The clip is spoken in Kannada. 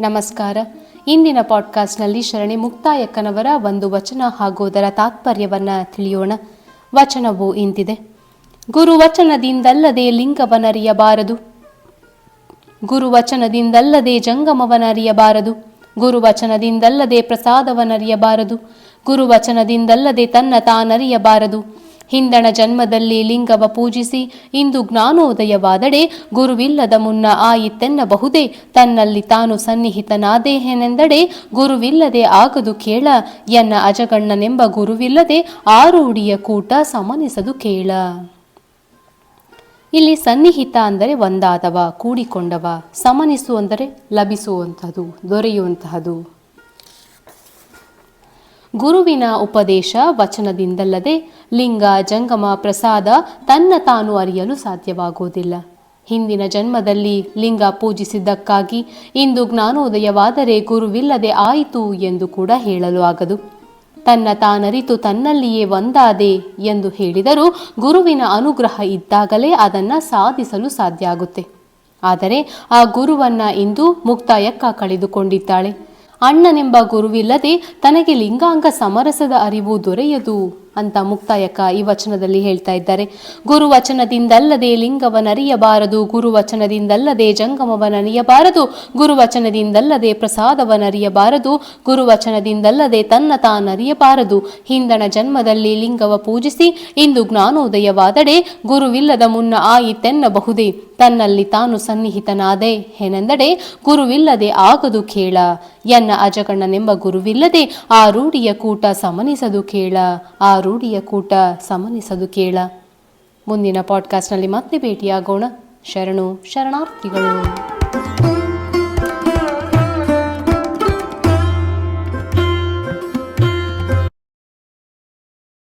ನಮಸ್ಕಾರ. ಇಂದಿನ ಪಾಡ್ಕಾಸ್ಟ್ನಲ್ಲಿ ಶರಣಿ ಮುಕ್ತಾಯಕ್ಕನವರ ಒಂದು ವಚನ ಹಾಗೂ ಅದರ ತಾತ್ಪರ್ಯವನ್ನ ತಿಳಿಯೋಣ. ವಚನವು ಇಂತಿದೆ. ಗುರುವಚನದಿಂದಲ್ಲದೆ ಲಿಂಗವನರಿಯಬಾರದು ಗುರುವಚನದಿಂದಲ್ಲದೆ ಜಂಗಮವನರಿಯಬಾರದು ಗುರುವಚನದಿಂದಲ್ಲದೆ ಪ್ರಸಾದವನರಿಯಬಾರದು ಗುರುವಚನದಿಂದಲ್ಲದೆ ತನ್ನ ತಾನರಿಯಬಾರದು. ಹಿಂದಣ ಜನ್ಮದಲ್ಲಿ ಲಿಂಗವ ಪೂಜಿಸಿ ಇಂದು ಜ್ಞಾನೋದಯವಾದಡೆ ಗುರುವಿಲ್ಲದ ಮುನ್ನ ಆಯಿತೆನ್ನಬಹುದೇ, ತನ್ನಲ್ಲಿ ತಾನು ಸನ್ನಿಹಿತನಾದೇಹೆನೆಂದಡೆ ಗುರುವಿಲ್ಲದೆ ಆಗದು ಕೇಳ, ಎನ್ನ ಅಜಗಣ್ಣನೆಂಬ ಗುರುವಿಲ್ಲದೆ ಆರೂಢಿಯ ಕೂಟ ಸಮನಿಸದು ಕೇಳ. ಇಲ್ಲಿ ಸನ್ನಿಹಿತ ಅಂದರೆ ಒಂದಾದವ, ಕೂಡಿಕೊಂಡವ, ಸಮನಿಸು ಅಂದರೆ ಲಭಿಸುವಂತಹದು ದೊರೆಯುವಂತಹದು ಗುರುವಿನ ಉಪದೇಶ ವಚನದಿಂದಲ್ಲದೆ ಲಿಂಗ ಜಂಗಮ ಪ್ರಸಾದ ತನ್ನ ತಾನು ಅರಿಯಲು ಸಾಧ್ಯವಾಗುವುದಿಲ್ಲ. ಹಿಂದಿನ ಜನ್ಮದಲ್ಲಿ ಲಿಂಗ ಪೂಜಿಸಿದ್ದಕ್ಕಾಗಿ ಇಂದು ಜ್ಞಾನೋದಯವಾದರೆ ಗುರುವಿಲ್ಲದೆ ಆಯಿತು ಎಂದು ಕೂಡ ಹೇಳಲು ಆಗದು. ತನ್ನ ತಾನರಿತು ತನ್ನಲ್ಲಿಯೇ ಒಂದಾದೆ ಎಂದು ಹೇಳಿದರೂ ಗುರುವಿನ ಅನುಗ್ರಹ ಇದ್ದಾಗಲೇ ಅದನ್ನು ಸಾಧಿಸಲು ಸಾಧ್ಯ ಆಗುತ್ತೆ. ಆದರೆ ಆ ಗುರುವನ್ನ ಇಂದು ಮುಕ್ತಾಯಕ್ಕ ಕಳೆದುಕೊಂಡಿದ್ದಾಳೆ. ಅಣ್ಣನೆಂಬ ಗುರುವಿಲ್ಲದೆ ತನಗೆ ಲಿಂಗಾಂಗ ಸಮರಸದ ಅರಿವು ದೊರೆಯದು. ಅಂತ ಮುಕ್ತಾಯಕ ಈ ವಚನದಲ್ಲಿ ಹೇಳ್ತಾ ಇದ್ದಾರೆ. ಗುರುವಚನದಿಂದಲ್ಲದೆ ಲಿಂಗವನರಿಯಬಾರದು ಗುರುವಚನದಿಂದಲ್ಲದೆ ಜಂಗಮವನರಿಯಬಾರದು ಗುರುವಚನದಿಂದಲ್ಲದೆ ಪ್ರಸಾದವನರಿಯಬಾರದು ಗುರುವಚನದಿಂದಲ್ಲದೆ ತನ್ನ ತಾನರಿಯಬಾರದು ಹಿಂದಣ ಜನ್ಮದಲ್ಲಿ ಲಿಂಗವ ಪೂಜಿಸಿ, ಇಂದು ಜ್ಞಾನೋದಯವಾದಡೆ, ಗುರುವಿಲ್ಲದ ಮುನ್ನ ಆಯಿತೆನ್ನಬಹುದೇ, ತನ್ನಲ್ಲಿ ತಾನು ಸನ್ನಿಹಿತನಾದೆ. ಏನೆಂದಡೆ ಗುರುವಿಲ್ಲದೆ ಆಗದು ಕೇಳ, ಎನ್ನ ಅಜಗಣ್ಣನೆಂಬ ಗುರುವಿಲ್ಲದೆ ಆ ರೂಢಿಯ ಕೂಟ ಸಮನಿಸದು ಕೇಳ, ಆ ರೂಢಿಯ ಕೂಟ ಸಮನಿಸದು ಕೇಳ. ಮುಂದಿನ ಪಾಡ್ಕಾಸ್ಟ್ನಲ್ಲಿ ಮತ್ತೆ ಭೇಟಿಯಾಗೋಣ. ಶರಣು ಶರಣಾರ್ಥಿಗಳು.